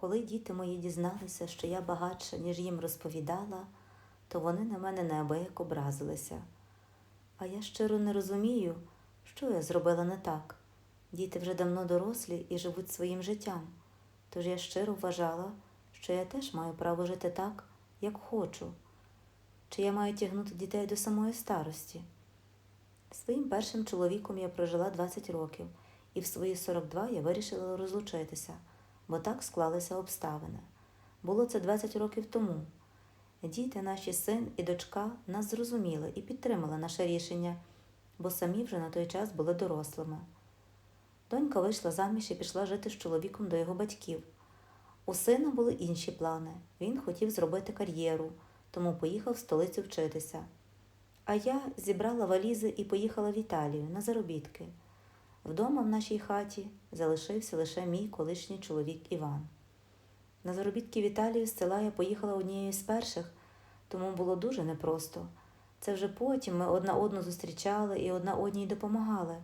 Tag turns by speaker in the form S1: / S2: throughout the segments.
S1: Коли діти мої дізналися, що я багатша, ніж їм розповідала, то вони на мене неабияк образилися. А я щиро не розумію, що я зробила не так. Діти вже давно дорослі і живуть своїм життям. Тож я щиро вважала, що я теж маю право жити так, як хочу. Чи я маю тягнути дітей до самої старості? Своїм першим чоловіком я прожила 20 років, і в свої 42 я вирішила розлучитися, бо так склалися обставини. Було це 20 років тому. Діти, наші син і дочка нас зрозуміли і підтримали наше рішення, бо самі вже на той час були дорослими. Донька вийшла заміж і пішла жити з чоловіком до його батьків. У сина були інші плани. Він хотів зробити кар'єру, тому поїхав в столицю вчитися. А я зібрала валізи і поїхала в Італію на заробітки. Вдома в нашій хаті залишився лише мій колишній чоловік Іван. На заробітки в з села я поїхала однією з перших, тому було дуже непросто. Це вже потім ми одна одну зустрічали і одна одній допомагали.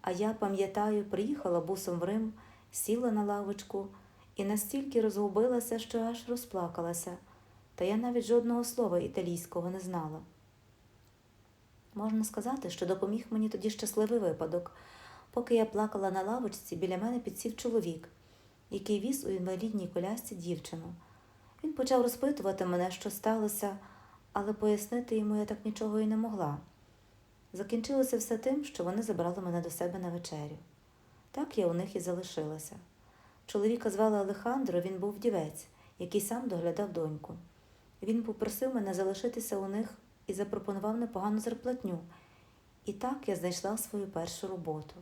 S1: А я, пам'ятаю, приїхала бусом в Рим, сіла на лавочку і настільки розгубилася, що аж розплакалася, та я навіть жодного слова італійського не знала. Можна сказати, що допоміг мені тоді щасливий випадок. Поки я плакала на лавочці, біля мене підсів чоловік, який віз у інвалідній колясці дівчину. Він почав розпитувати мене, що сталося, але пояснити йому я так нічого і не могла. Закінчилося все тим, що вони забрали мене до себе на вечерю. Так я у них і залишилася. Чоловіка звали Алехандро, він був вдівець, який сам доглядав доньку. Він попросив мене залишитися у них і запропонував непогану зарплатню. І так я знайшла свою першу роботу.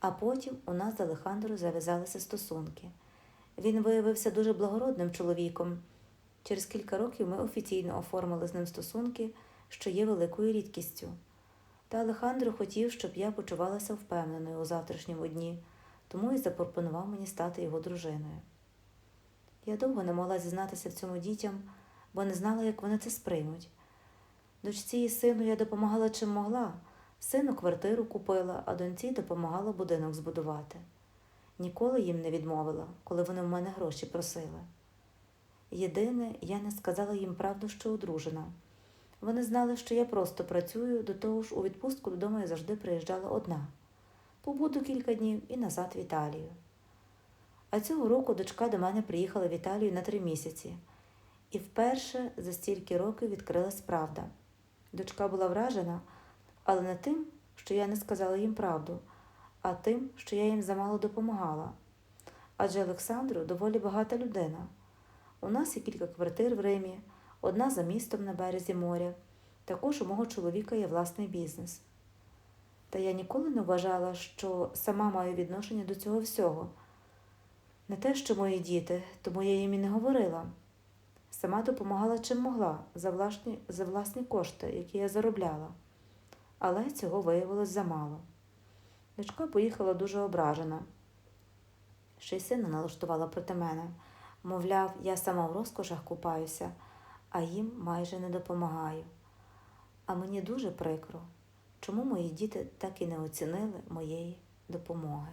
S1: А потім у нас з Алехандро зав'язалися стосунки. Він виявився дуже благородним чоловіком. Через кілька років ми офіційно оформили з ним стосунки, що є великою рідкістю. Та Алехандро хотів, щоб я почувалася впевненою у завтрашньому дні, тому і запропонував мені стати його дружиною. Я довго не могла зізнатися в цьому дітям, бо не знала, як вони це сприймуть. Дочці і сину я допомагала чим могла. Сину квартиру купила, а доньці допомагала будинок збудувати. Ніколи їм не відмовила, коли вони в мене гроші просили. Єдине, я не сказала їм правду, що одружена. Вони знали, що я просто працюю, до того ж у відпустку додому я завжди приїжджала одна. Побуду кілька днів і назад в Італію. А цього року дочка до мене приїхала в Італію на три місяці, і вперше за стільки років відкрилась правда. Дочка була вражена, але не тим, що я не сказала їм правду, а тим, що я їм замало допомагала. Адже Олександру доволі багата людина. У нас є кілька квартир в Римі, одна за містом на березі моря. Також у мого чоловіка є власний бізнес. Та я ніколи не вважала, що сама маю відношення до цього всього. Не те, що мої діти, тому я їм і не говорила. Сама допомагала чим могла за власні, за власні кошти, які я заробляла. Але цього виявилось замало. Дочка поїхала дуже ображена. Ще й сина налаштувала проти мене. Мовляв, я сама в розкошах купаюся, а їм майже не допомагаю. А мені дуже прикро, чому мої діти так і не оцінили моєї допомоги.